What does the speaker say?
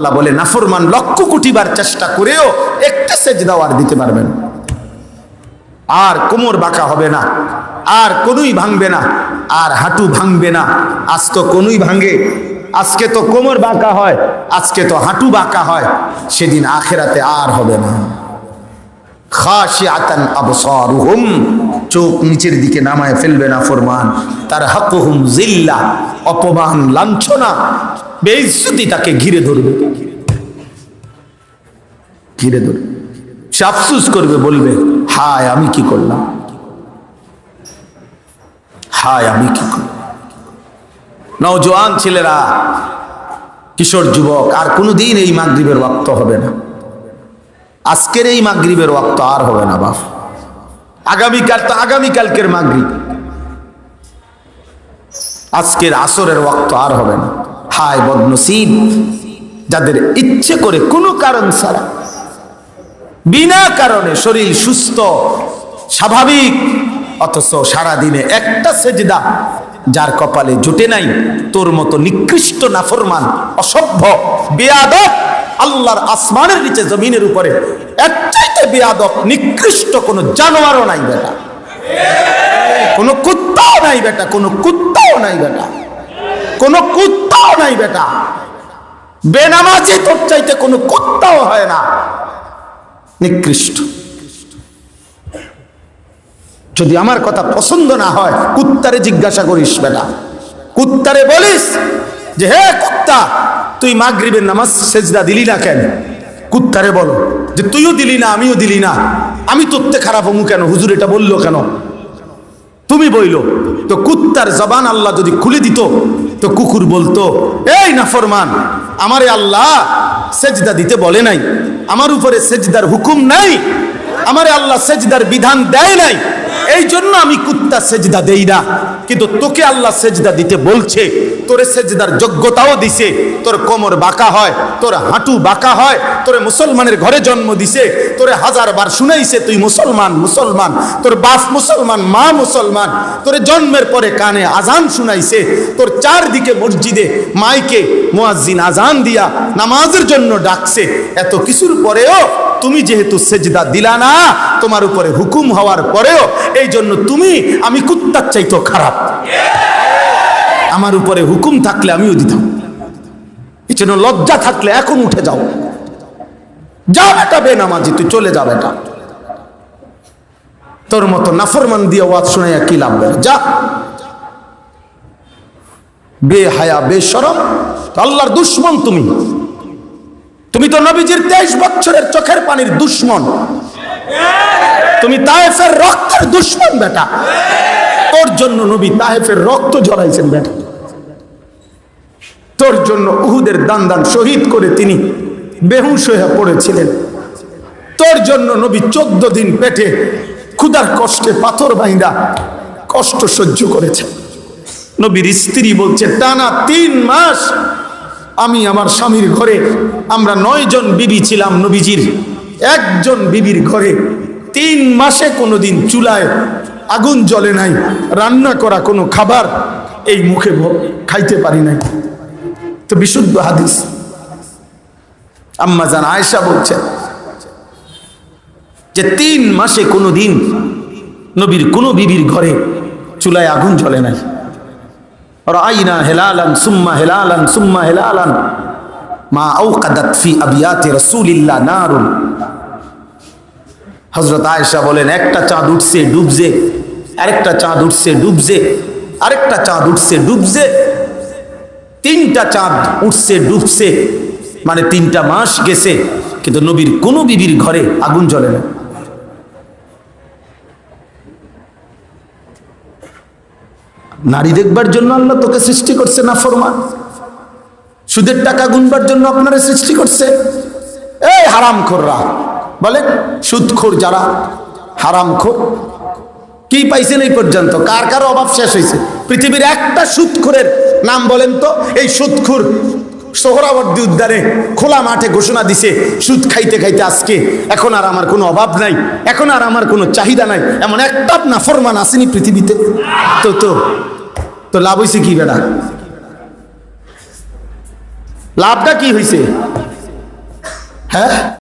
আল্লাহ বলে, নাফরমান লক্ষ কোটিবার চেষ্টা করেও একটা সেজদা আর দিতে পারবেন আর কোমর বাঁকা হবে না, আর কোনোই ভাঙবে না, আর হাঁটু ভাঙবে না। আজ তো কোনোই ভাঙে, আজকে তো কোমর বাঁকা হয়, আজকে তো হাঁটু বাঁকা হয়, সেদিন আখেরাতে আর হবে না। খাশিয়াতান আবসারুহুম, চোখ নিচের দিকে নামায় ফেলবে না ফরমান তার হাকুহুম জিল্লা, অপমান, লাঞ্ছনা বেইজ্জতি তাকে ঘিরে ধরবে। ঘিরে ধরবে। সে আফসুস করবে, বলবে, হায়, আমি কি করলাম? হায়, আমি কি করলাম? নওজোয়ান ছেলেরা, কিশোর যুবক, আর কোনোদিন এই মাগরিবের ওয়াক্ত হবে না। আজকের এই মাগরিবের ওয়াক্ত আর হবে না, বাপ। আগামীকাল তো আগামীকালকের মাগরিব। আজকের আসরের ওয়াক্ত আর হবে না। হায় বদনসিব, যাদের ইচ্ছে করে কোনো কারণ ছাড়া, বিনা কারণে শরীর সুস্থ, স্বাভাবিক, অথচ সারাদিনে একটা সেজদা যার কপালে জুটে নাই, তোর মতো নিকৃষ্ট নাফরমান, অসভ্য, বেয়াদব, আল্লাহর আসমানের নিচে জমিনের উপরে এক চাইতে বেয়াদব, নিকৃষ্ট কোনো জানোয়ারও নাই বেটা। কোনো কুত্তাও নাই বেটা, কোনো কুত্তাও নাই বেটা। কোনো কুত্তাও নাই বেটা। বেনামাজি তোর চাইতে কোনো কুত্তাও হয় না। নিকৃষ্ট। যদি আমার কথা পছন্দ না হয়, কুত্তারে জিজ্ঞাসা করিস বেটা। কুত্তারে বলিস যে, হে কুত্তা, তুই মাগরিবের নামাজ সেজদা দিলি না কেন? কুত্তারে বলো যে, তুইও দিলি না, আমিও দিলি না। আমি তোরতে খারাপ হমু কেন? হুজুর এটা বলল কেন? তুমি বইল, তো কুত্তার জবান আল্লাহ যদি খুলে দিত, তো কুকুর বলতো, এই নাফরমান, আমারে আল্লাহ সেজদা দিতে বলে নাই, আমার উপরে সেজদার হুকুম নাই, আমারে আল্লাহ সেজদার বিধান দেয় নাই এই জন্য আমি কুত্তা সেজদা দেই না, কিন্তু তোকে আল্লাহ সেজদা দিতে বলছে। তোরে সেজদার যোগ্যতাও দিছে। তোর কোমর বাঁকা হয়, তোর হাঁটু বাঁকা হয়, তোরে মুসলমানের ঘরে জন্ম দিছে, তোরে হাজার বার শুনাইছে, তুই মুসলমান মুসলমান, তোর বাপ মুসলমান, মা মুসলমান, তোরে জন্মের পরে কানে আজান শুনাইছে, তোর চারদিকে মসজিদে মাইকে মুয়াজ্জিন আজান দিয়া নামাজের জন্য ডাকছে। এত কিছুর পরেও তুমি যেহেতু সেজদা দিলা না, তোমার উপরে হুকুম হওয়ার পরেও এই জন্য তুমি, আমি কুত্তার চাইতো খারাপ। আমার উপরে হুকুম থাকলে আমিও দিতাম। এই জন্য লজ্জা থাকলে এখন উঠে যাও। যা বেটা বেনামাজি, তুই চলে যা বেটা। তোর মতো নাফরমান দিয়ে ওয়াজ শোনাইয়া কি লাভ? যা। বে হায়া বে সরম আল্লাহর দুশ্মন তুমি। তুমি তো নবীজির তেইশ বছরের চোখের পানির দুশ্মন। তুমি তায়েফের রক্তের দুশ্মন বেটা। তোর জন্য নবী তায়েফের রক্ত জড়াইছেন বেটা। তোর জন্য উহুদের দান দান শহীদ করে তিনি বেহুশ পড়েছিলেন। তোর জন্য নবী চোদ্দ দিন পেটে ক্ষুদার কষ্টে পাথর বাইন্দা কষ্ট সহ্য করেছেন। নবীর স্ত্রী বলছে, টানা তিন মাস আমি আমার স্বামীর ঘরে, আমরা নয় জন বিবি ছিলাম নবীজির, একজন বিবির ঘরে। তিন মাসে কোনোদিন চুলায় আগুন জ্বলে নাই, রান্না করা কোনো খাবার এই মুখে খাইতে পারি নাই। তো বিশুদ্ধ হাদিস। আম্মা জান আয়েশা বলছে যে তিন মাসে কোনো দিন নবীর কোনো বিবির ঘরে চুলায় আগুন জ্বলে নাই। রাইনা হেলালান, সুম্মা হেলালান সুম্মা হেলালান। মা আউকাদাত ফি আবিয়াতে রাসূলিল্লাহ নারুন। হযরত আয়েশা বলেন, একটা চাঁদ উঠছে, ডুবছে, আরেকটা চাঁদ উঠছে, ডুবছে, আরেকটা চাঁদ উঠছে, ডুবছে। তিনটা চাঁদ উঠছে, ডুবছে মানে তিনটা মাস গেছে, কিন্তু নবীর কোনো বিবির ঘরে আগুন জ্বলে না। নারী দেখবার জন্য আল্লাহ তোকে সৃষ্টি করছে না ফরমান সুদের টাকা গুনবার জন্য আপনারা সৃষ্টি করছে। এই হারামখোররা, বলে সুদখোর যারা, হারামখোর। কি পাইছেন এই পর্যন্ত? কার কার অভাব শেষ হয়েছে পৃথিবীর একটা সুদখোরের নাম বলেন তো, এই সুদখোর সোহরাবর্দী উদ্যানে খোলা মাঠে ঘোষণা দিছে, সুদ খাইতে খাইতে আজকে এখন আর আমার কোনো অভাব নাই, এখন আর আমার কোনো চাহিদা নাই, এমন একটা না ফরমান আসেনি পৃথিবীতে। তো তো তো লাভ হয়েছে কি বেড়া লাভটা কি হয়েছে হ্যাঁ?